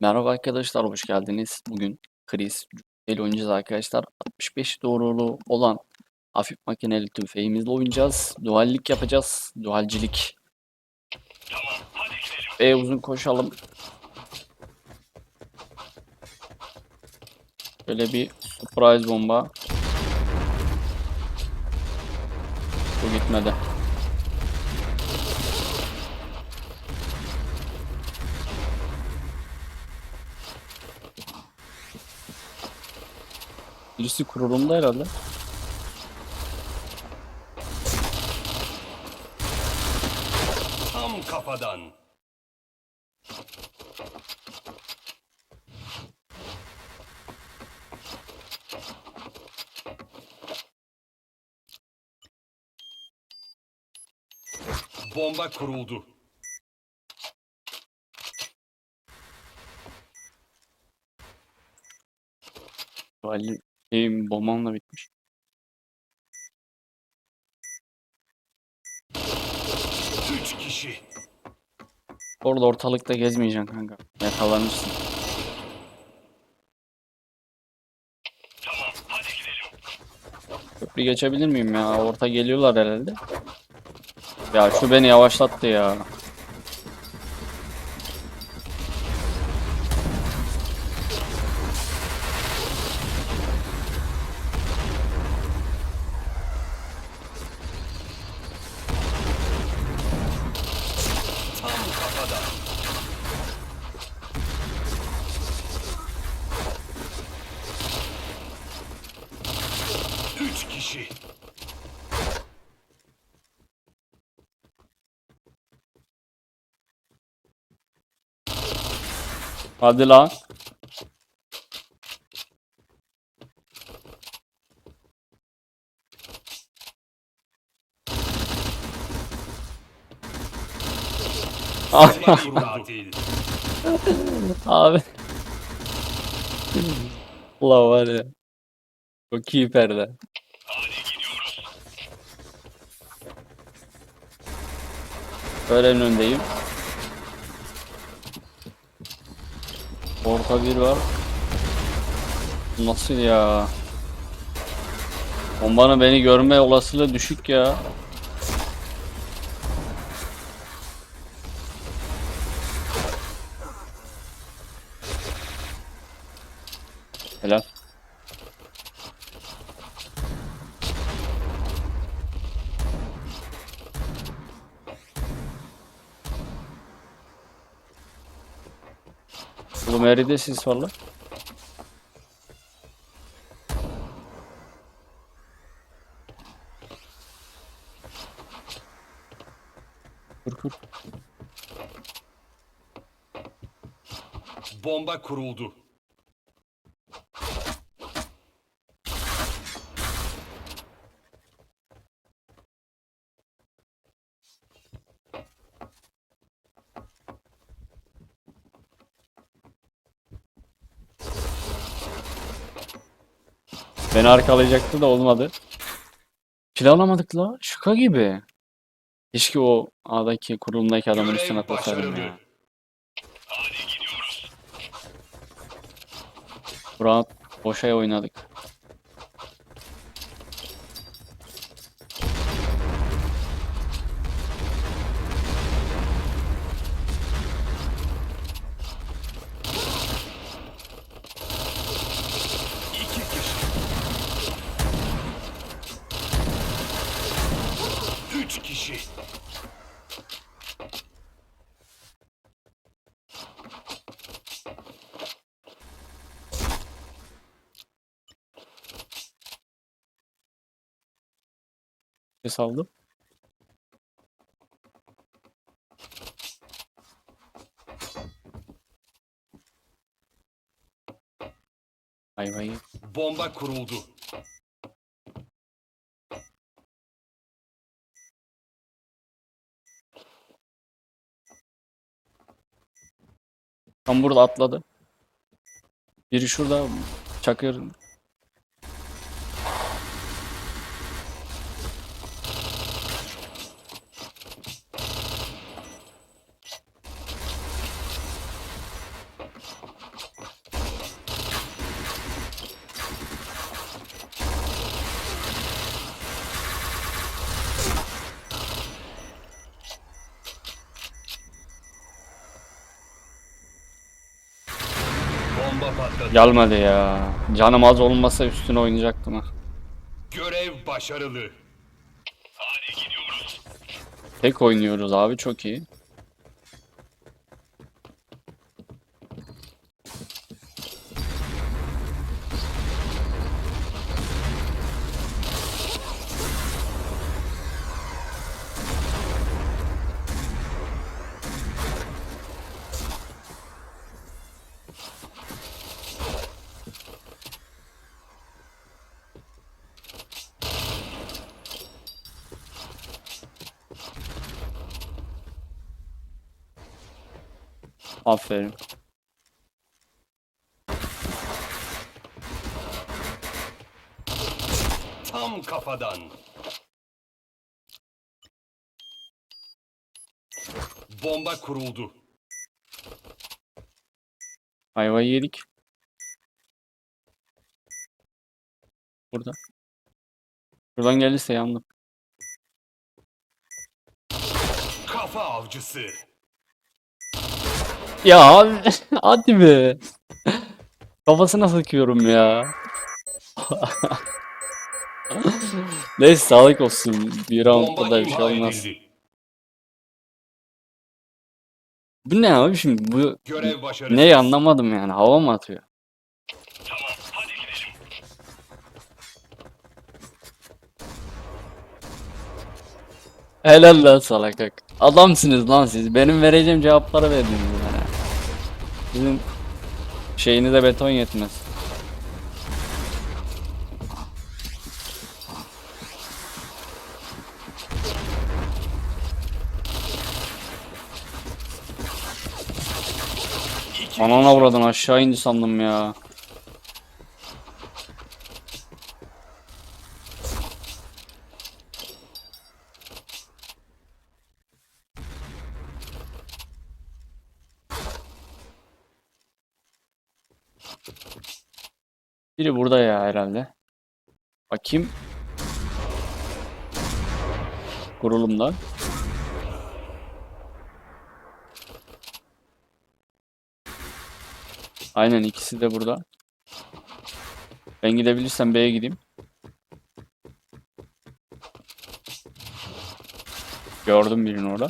Merhaba arkadaşlar, hoş geldiniz. Bugün Chris ile oynayacağız arkadaşlar. 65 doğruluğu olan hafif makineli tüfeğimizle oynayacağız. Duallik yapacağız. Dualcilik. B uzun koşalım. Böyle bir surprise bomba. Bu gitmedi. Birisi kurulumda herhalde. Tam kafadan. Bomba kuruldu. Ali şeyim bombamla bitmiş. Üç kişi. Orada ortalıkta gezmeyeceksin kanka. Yakalanırsın. Köprü geçebilir miyim ya? Orta geliyorlar herhalde. Ya şu beni yavaşlattı ya. Kişi. Hadi lan. Abi. Ulan var ya. Çok iyi perde. Böyle en öndeyim. Orta bir var. Nasıl ya? Bombanın beni görme olasılığı düşük ya. Helal. Oğlum eride sis var lan. Kur kur. Bomba kuruldu. Beni arkalayacaktı da olmadı. Kill alamadık la. Şaka gibi. Keşke o A'daki kurulumdaki adamın üstüne atlasaydım ya. Bu round boşa oynadık. İki kişi. Üç kişi. Ses aldım. Vay vay. Bomba kuruldu. Tam burada atladı. Biri şurada çakır. Bomba patladı. Gelmedi ya. Canım az olmasa üstüne oynayacaktım ha. Görev başarılı. Tek oynuyoruz abi çok iyi. Aferin. Tam kafadan. Bomba kuruldu. Ayvayı yedik. Burada. Buradan gelirse yandım. Kafa avcısı. Ya abi, hadi be. Kafasına sıkıyorum ya. Neyse sağlık olsun. Bir roundda da bir şey olmaz. Bu ne abi şimdi? Bu Görev neyi anlamadım yani. Hava mı atıyor? Helal lan salakak. Adamsınız lan siz. Benim vereceğim cevapları verdiniz. Sizin şeyinize beton yetmez. Anana vuradan aşağı indi sandım ya. Biri burada ya herhalde. Bakayım. Kurulumda. Aynen ikisi de burada. Ben gidebilirsem B'ye gideyim. Gördüm birini orada.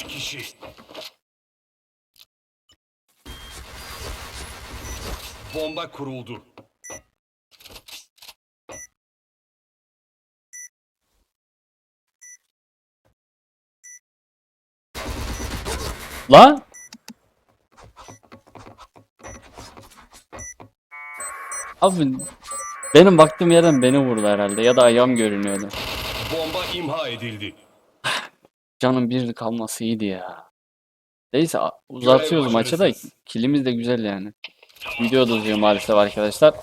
Üç kişi. Bomba kuruldu. Lan! Abi benim baktığım yerden beni vurdu herhalde ya da ayağım görünüyordu. Bomba imha edildi. Canım bir kalması iyiydi ya. Neyse uzatıyoruz maçı da kilimiz de güzel yani. Video da uzuyor maalesef arkadaşlar.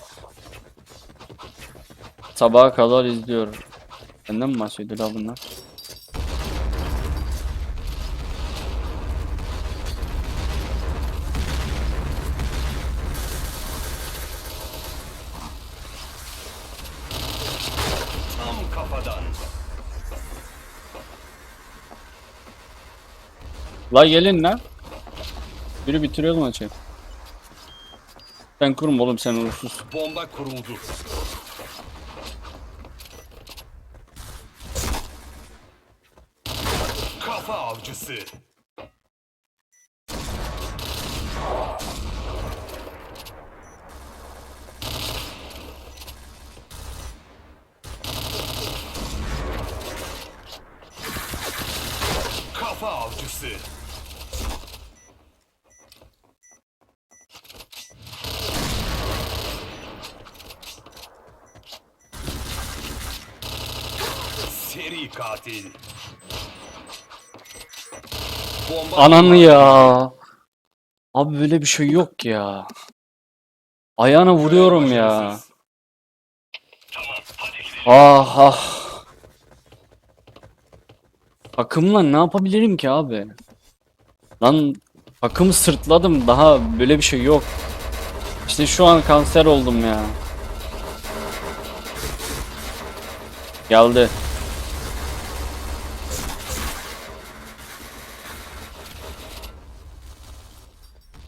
Sabaha kadar izliyorum. Benden mi bahsediyor la bunlar? Tam kafadan. La gelin lan. Biri bitiriyor maçı. Sen kurma oğlum sen uğursuz. Bomba kuruldu. Kafa avcısı. Kafa avcısı. Seri katil. Bomba Ananı ya. Abi böyle bir şey yok ya. Ayağına vuruyorum ya. Ah ah. Takımla ne yapabilirim ki abi? Lan takımı sırtladım. Daha böyle bir şey yok. İşte şu an kanser oldum ya. Geldi.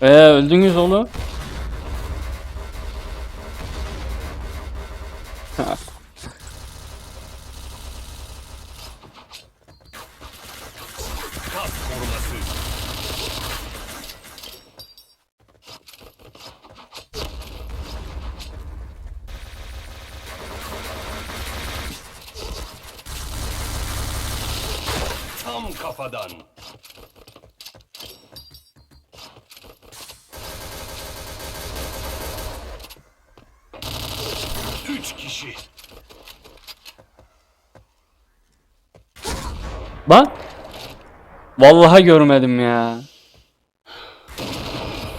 Ee öldünüz oğlum. Tam kafadan. Üç kişi. Bak. Vallahi görmedim ya.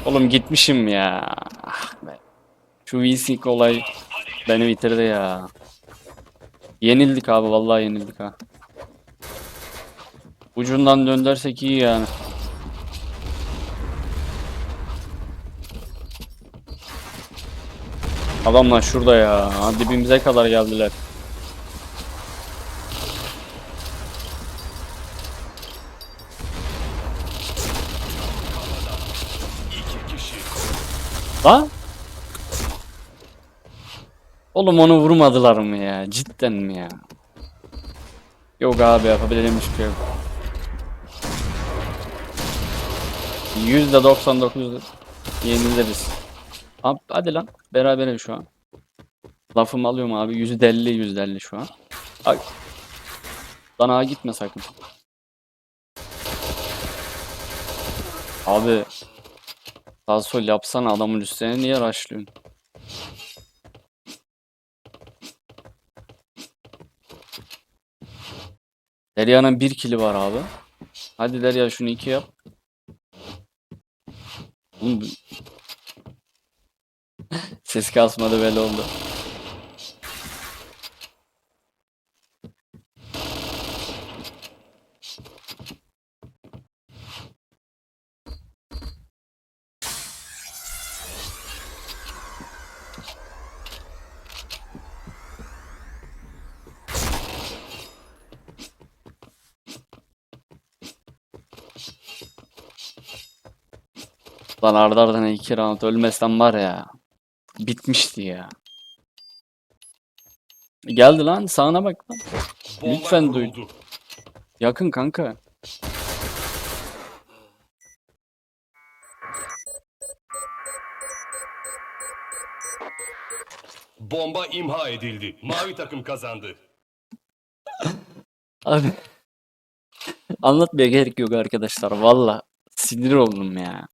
Oğlum gitmişim ya. Ah be. Şu VC kolay beni bitirdi ya. Yenildik abi vallahi yenildik ha. Ucundan döndürsek iyi yani. Adamlar şurada ya. Dibimize kadar geldiler. Lan? Oğlum onu vurmadılar mı ya? Cidden mi ya? Yok abi yapabileceğim hiçbir şey yok. %99 yeniliriz. Abi, hadi lan beraberim şu an. Lafımı alıyorum abi %50 %50 şu an. Ay. Lan ağa gitme sakın. Abi Sağ sol yapsana adamın üstüne niye rushlıyorsun? Derya'nın bir kili var abi. Hadi Derya şunu iki yap. Ses kasmadı belli oldu. Lan ardı ardına iki round ölmesem var ya. Bitmişti ya. Geldi lan sağına bak lan. Lütfen duy. Yakın kanka. Bomba imha edildi. Mavi takım kazandı. Abi. Anlatmaya gerek yok arkadaşlar. Valla sinir oldum ya.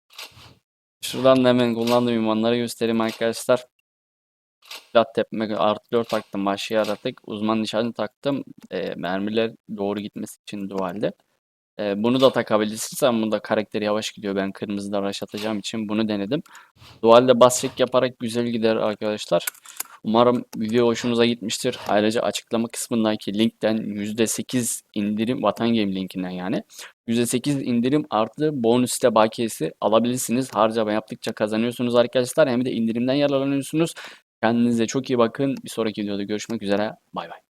Şuradan da hemen kullandığım ünvanları göstereyim arkadaşlar. Plat tepme artı 4 taktım. Başlığı aradık. Uzman nişancı taktım. E, mermiler doğru gitmesi için dualde. E, bunu da takabilirsiniz ama bunda karakteri yavaş gidiyor. Ben kırmızıda rush atacağım için bunu denedim. Dualde bas yaparak güzel gider arkadaşlar. Umarım video hoşunuza gitmiştir. Ayrıca açıklama kısmındaki linkten %8 indirim Vatan Game linkinden yani. %8 indirim artı bonus site bakiyesi alabilirsiniz. Harcama yaptıkça kazanıyorsunuz arkadaşlar. Hem de indirimden yararlanıyorsunuz. Kendinize çok iyi bakın. Bir sonraki videoda görüşmek üzere. Bay bay.